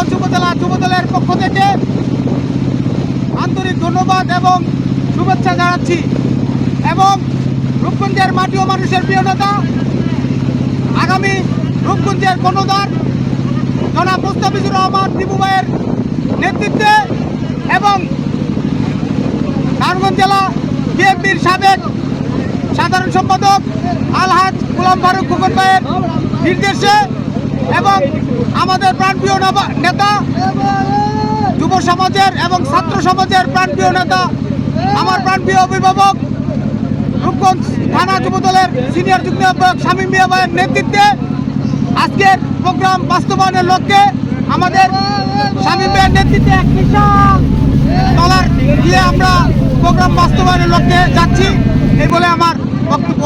রূপগঞ্জ উপজেলা যুবদলের পক্ষ থেকে আন্তরিক ধন্যবাদ এবং শুভেচ্ছা জানাচ্ছি। এবং রূপগঞ্জের মাটি ও মানুষের প্রিয় নেতা, আগামী রূপগঞ্জের গণদার জনাব মুস্তাফিজুর রহমান টিপু ভাইয়ের নেতৃত্বে এবং নারায়ণগঞ্জ জেলা বিএনপির সাবেক সাধারণ সম্পাদক আলহাজ গোলাম ফারুক খোকন ভাইয়ের নির্দেশে এবং আমাদের প্রাণপ্রিয় নেতা, যুব সমাজের এবং ছাত্র সমাজের প্রাণপ্রিয় নেতা, আমার প্রাণপ্রিয় অভিভাবক, রূপগঞ্জ থানা যুবদলের সিনিয়র যুগ্ম আহ্বায়ক শামীম মিয়া ভাইয়ের নেতৃত্বে আজকের প্রোগ্রাম বাস্তবায়নের লক্ষ্যে আমাদের স্বামী ভাইয়ের নেতৃত্বে এক দিয়ে আমরা প্রোগ্রাম বাস্তবায়নের লক্ষ্যে যাচ্ছি, এই বলে আমার বক্তব্য।